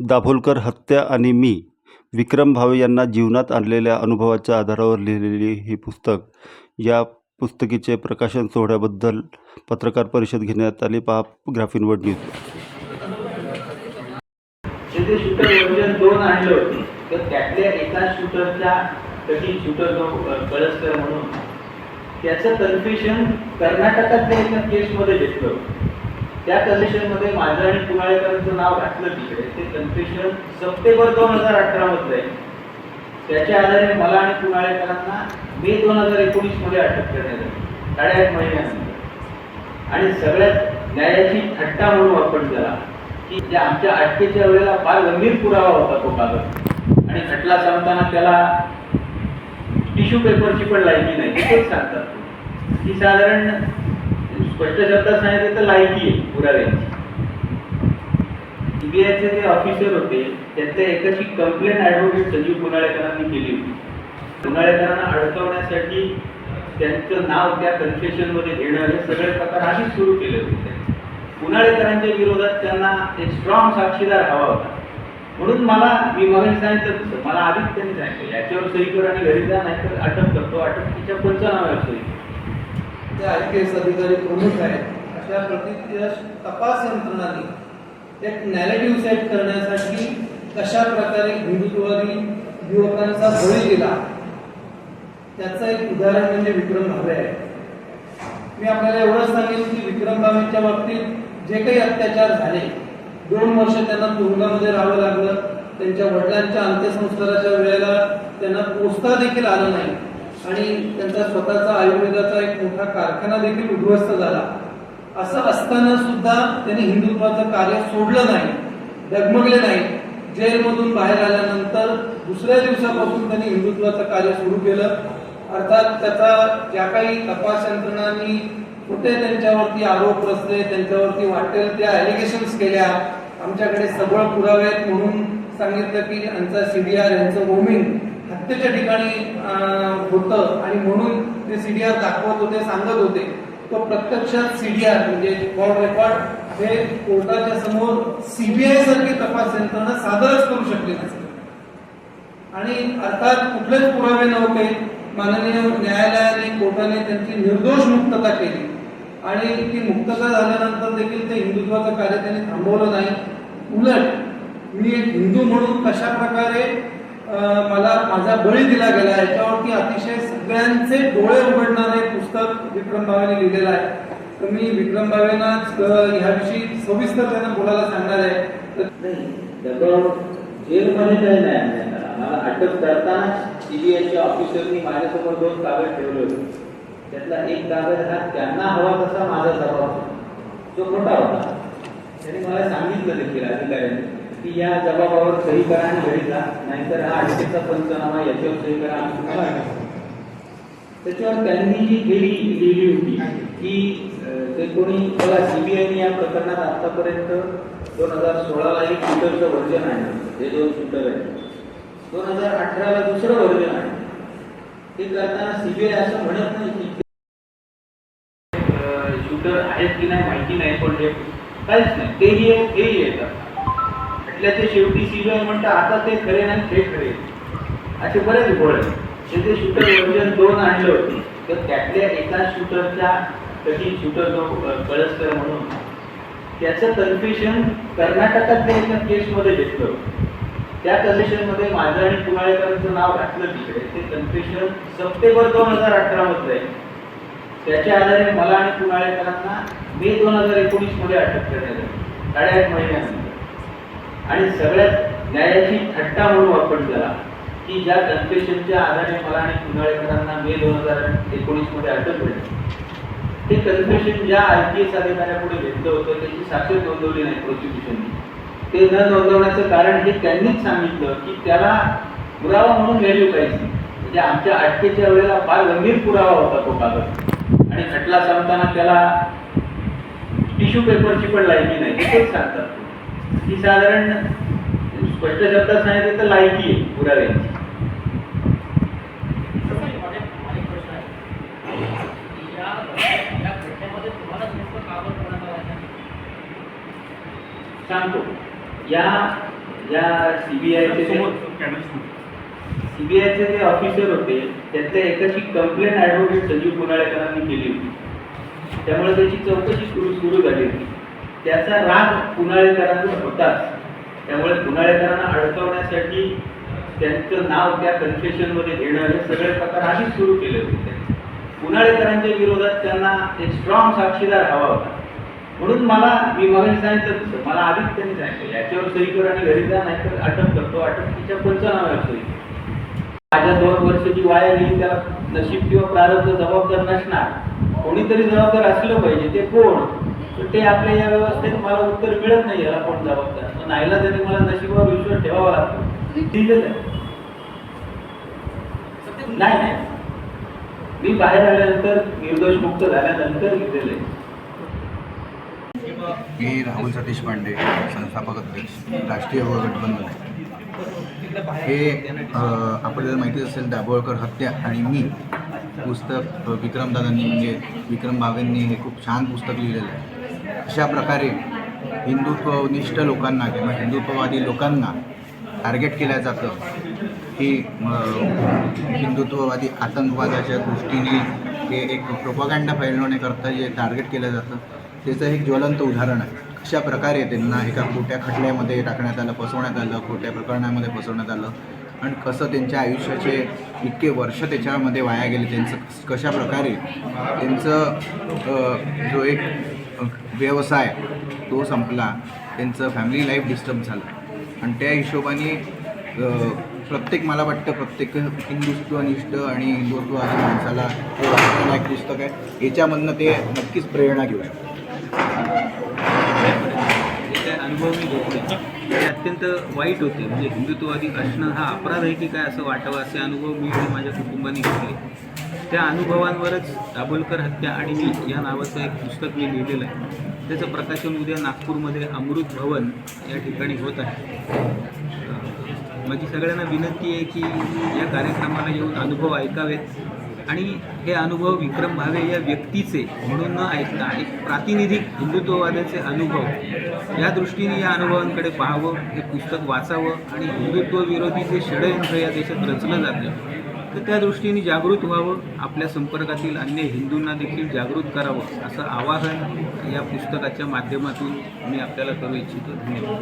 दाभोलकर हत्या आणि मी विक्रम भावे यांना जीवनात आणलेल्या अनुभवाच्या आधारावर लिहिलेली ही पुस्तक या पुस्तकीचे प्रकाशन सोहळ्याबद्दल पत्रकार परिषद घेण्यात आली. पहा ग्राफिन वर्ड न्यूज. शूटर वर्जन दोन आणलं तर त्यातल्या एका शूटरच्या कधी शूटर जो कळसकर म्हणून त्याचं कन्फ्युशन कर्नाटकातल्या एका केसमध्ये घेतलं त्या कन्फ्युशनमध्ये माझं आणि कुणाळेकरांचं नाव घातलं तिकडे. ते कन्फ्युशन सप्टेंबर दोन हजार अठरा मधलं आहे. त्याच्या आधारे मला आणि कुणाळेकरांना मे दोन हजार एकोणीसमध्ये अटक करण्यात आली. साडेआठ महिन्यानंतर. आणि सगळ्यात न्यायाची थट्टा म्हणून आपण झाला की ज्या आमच्या अटकेच्या वेळेला फार गंभीर पुरावा होता तो कागद. आणि खटला सांगताना त्याला टिश्यू पेपरची पण लायकी नाही. तेच सांगतात. ती साधारण स्पष्ट शब्दात सांगितलं तर लायकी आहे. पुराव्याची सीबीआयचे जे ऑफिसर होते त्यातल्या एकाची कंप्लेंट ऍडव्होकेट संजीव पुनाळेकरांनी केली होती. पुनाळेकरांना अडकवण्यासाठी त्यांचं नाव त्या कन्फेशनमध्ये घेणं हे सगळे प्रकार आधीच सुरू केले होते. पुनाळेकरांच्या विरोधात त्यांना एक स्ट्रॉंग साक्षीदार हवा होता. म्हणून मला मी मगाशी सांगितलं तसं मला आधीच त्यांनी सांगितलं याच्यावर सही कर आणि घरी जा नाही तर अटक करतो अटकेच्या पंचनाम्यावर सही कर. ते आय पी एस अधिकारी प्रमुख आहेत? अशा प्रतिक्रिया तपास यंत्रणांनी एक नॅरेटिव्ह सेट करण्यासाठी कशा प्रकारे हिंदुत्ववादी युवकांचा बळी दिला त्याचं एक उदाहरण म्हणजे विक्रम भावे आहे. मी आपल्याला एवढंच सांगेन की विक्रम भावेच्या बाबतीत जे काही अत्याचार झाले दोन वर्ष त्यांना तुरुंगामध्ये राहावं लागलं त्यांच्या वडिलांच्या अंत्यसंस्काराच्या वेळेला त्यांना पोचता देखील आलं नाही आणि त्यांचा स्वतःचा आयुर्वेदाचा एक मोठा कारखाना देखील उद्ध्वस्त झाला. असं असताना सुद्धा त्यांनी हिंदुत्वाचं कार्य सोडलं नाही डगमगले नाही. जेलमधून बाहेर आल्यानंतर दुसऱ्या दिवसापासून त्यांनी हिंदुत्वाचं कार्य सुरू केलं. अर्थात त्याचा ज्या काही तपास यंत्रणांनी कुठे त्यांच्यावरती आरोप रचले त्यांच्यावरती वाटेल त्या ॲलिगेशन्स केल्या. आमच्याकडे सबळ पुरावे आहेत म्हणून सांगितलं की यांचा सीडीआर यांचं रोमिंग हत्येच्या ठिकाणी होतं. आणि म्हणून ते सीडीआर दाखवत होते सांगत होते. तो प्रत्यक्षात सीडीआर म्हणजे कॉल रेकॉर्ड हे कोर्टाच्या समोर सीबीआय सारखी तपास यंत्रणा सादरच करू शकली नसते. आणि अर्थात कुठलेच पुरावे नव्हते. माननीय न्यायालयाने कोर्टाने त्यांची निर्दोष मुक्तता केली. आणि ती मुक्तता झाल्यानंतर देखील ते हिंदुत्वाचं कार्य त्यांनी थांबवलं नाही. उलट मी एक हिंदू म्हणून कशा प्रकारे मला माझा बळी दिला गेला याच्यावरती अतिशय सगळ्यांचे डोळे उघडणारे पुस्तक विक्रम भावेने लिहिलेलं आहे. तर मी विक्रम भावेना ह्याविषयी सविस्तर त्यांना बोलायला सांगणार आहे. तर जेलमध्ये काही नाही आणण्यात मला अटक करताना सीबीआयच्या ऑफिसरनी माझ्यासमोर दोन कागद ठेवले होते. त्यातला एक कागद हा त्यांना हवा तसा माझा जबाब जो खोटा होता. त्यांनी मला सांगितलं देखील अधिकाऱ्यांनी. की या जबाबावर सही करा आणि घरी जा नाहीतर हा अटकेचा पंचनामा याच्यावर सही करा आम्ही तुम्हाला त्याच्यावर त्यांनी जी केली लिहिली होती की ते कोणी मला सीबीआयने या प्रकरणात आतापर्यंत दोन हजार सोळाला एक शूटरचं व्हर्जन आहे. हे दोन शूटर आहे दोन हजार अठराला दुसरं व्हर्जन आहे. ते करताना सीबीआय असं म्हणत नाही की शूटर आहेत की नाही माहिती नाही पण हे काहीच नाही. तेही तेही येतात. म्हटल्याचे शेवटी सीजन म्हणतं आता ते खरे नाही ते खरे. असे बरेच गोळ आहेत. शूटर वर्जन दोन आणलं होते तर त्यातल्या एका शूटरच्या कधी शूटर जो कळसकर म्हणून त्याचं कन्फ्युशन कर्नाटकातल्या एका केसमध्ये घेतलं होतं. त्या कन्फ्युशनमध्ये माझं आणि कुणाळेकरांचं नाव घातलं तिकडे. ते कन्फ्युशन सप्टेंबर दोन हजार अठरामधलं आहे. त्याच्या आधारे मला आणि कुणाळेकरांना मे दोन हजार एकोणीसमध्ये अटक करण्यात आली. साडेआठ महिन्यानंतर. आणि सगळ्यात न्यायाची थट्टा म्हणून आपण त्याला की ज्या कन्फेशनच्या आधारे मला आणि कुणाळेकरांना मे दोन हजार एकोणीसमध्ये अटक झाली ते कन्फेशन ज्या आय पी एस अधिकाऱ्यापुढे घेतलं होतं त्याची साक्ष नोंदवली नाही प्रोसिक्युशननी ते न नोंदवण्याचं कारण हे त्यांनीच सांगितलं की त्याला पुरावा म्हणून व्हॅल्यू पाहिजे. म्हणजे आमच्या अटकेच्या वेळेला फार गंभीर पुरावा होता तो कागद. आणि खटला सांगताना त्याला टिश्यू पेपरची पण लायकी नाही तेच सांगतात. ती साधारण स्पष्ट शब्दात सांगितलं तर लायकी आहे पुराव्याची. सांगतो. या या सीबीआयचे सीबीआयचे जे ऑफिसर होते त्यातल्या एकाची कंप्लेंट ॲडव्होकेट संजीव पुनाळेकरांनी केली होती. त्यामुळे त्याची चौकशी सुरू सुरू झाली होती. त्याचा राग पुनाळेकरांवर होताच त्यामुळे पुनाळेकरांना अडकवण्यासाठी त्यांचं नाव त्या कन्फेशनमध्ये घेणं हे सगळे प्रकार आधीच सुरू केले होते त्यांनी. पुनाळेकरांच्या विरोधात त्यांना एक स्ट्रॉंग साक्षीदार हवा होता म्हणून मला मी मगाशी सांगितलं तसं मला आधीच त्यांनी सांगितलं याच्यावर सही कर आणि घरी जा नाही तर अटक करतो अटक तिच्या पंचनाम्यावर सही कर. माझ्या दोन वर्षाची वाया गेली त्याला नशीब किंवा प्रारब्ध जबाबदार नसणार. कोणीतरी जबाबदार असलं पाहिजे ते कोण? तर ते आपल्या या व्यवस्थेत मला उत्तर मिळत नाही याला कोण जबाबदार? पण नाहीला तरी मला नशिबावर विश्वास ठेवावा लागतो. दिलेलं आहे नाही नाही. मी बाहेर आल्यानंतर निर्दोष मुक्त झाल्यानंतर घेतलेलं आहे. मी राहुल सतीश पांडे संस्थापक अध्यक्ष राष्ट्रीय गठबंधन हे आपल्याला माहितीच असेल दाभोळकर हत्या आणि मी पुस्तक विक्रमदादांनी म्हणजे विक्रम भावेंनी हे खूप छान पुस्तक लिहिलेलं आहे. अशा प्रकारे हिंदुत्वनिष्ठ लोकांना किंवा हिंदुत्ववादी लोकांना टार्गेट केलं जातं ही हिंदुत्ववादी आतंकवादाच्या दृष्टीने हे एक प्रोपागँडा फैलवण्याकरता जे टार्गेट केलं जातं त्याचं एक ज्वलंत उदाहरण आहे. अशा प्रकारे त्यांना एका खोट्या खटल्यामध्ये टाकण्यात आलं फसवण्यात आलं खोट्या प्रकरणामध्ये फसवण्यात आलं. आणि कसं त्यांच्या आयुष्याचे इतके वर्ष त्याच्यामध्ये वाया गेले त्यांचं कशा प्रकारे त्यांचं जो एक व्यवसाय तो संपला त्यांचं फॅमिली लाईफ डिस्टर्ब झालं. आणि त्या हिशोबाने प्रत्येक मला वाटतं प्रत्येक हिंदुत्वनिष्ठ आणि हिंदुत्ववादी माणसाला एक पुस्तक आहे याच्यामधनं ते नक्कीच प्रेरणा घेऊ शकतो अनुभव मी घेतले ते अत्यंत वाईट होते. म्हणजे हिंदुत्ववादी असणं हा अपराध आहे की काय असं वाटावं असे अनुभव मी आणि माझ्या कुटुंबाने घेतले. त्या अनुभवांवरच दाभोलकर हत्या आणि मी या नावाचं एक पुस्तक मी लिहिलेलं आहे. त्याचं प्रकाशन उद्या नागपूरमध्ये अमृत भवन या ठिकाणी होत आहे. माझी सगळ्यांना विनंती आहे की या कार्यक्रमाला येऊन अनुभव ऐकावेत. आणि हे अनुभव विक्रम भावे या व्यक्तीचे म्हणून न ऐकता एक प्रातिनिधिक हिंदुत्ववादाचे अनुभव या दृष्टीने या अनुभवांकडे पाहावं हे पुस्तक वाचावं आणि हिंदुत्वविरोधी जे षडयंत्र या देशात रचलं जातं तर त्या दृष्टीने जागृत व्हावं आपल्या संपर्कातील अन्य हिंदूंना देखील जागृत करावं असं आवाहन या पुस्तकाच्या माध्यमातून मी आपल्याला करू इच्छितो. धन्यवाद.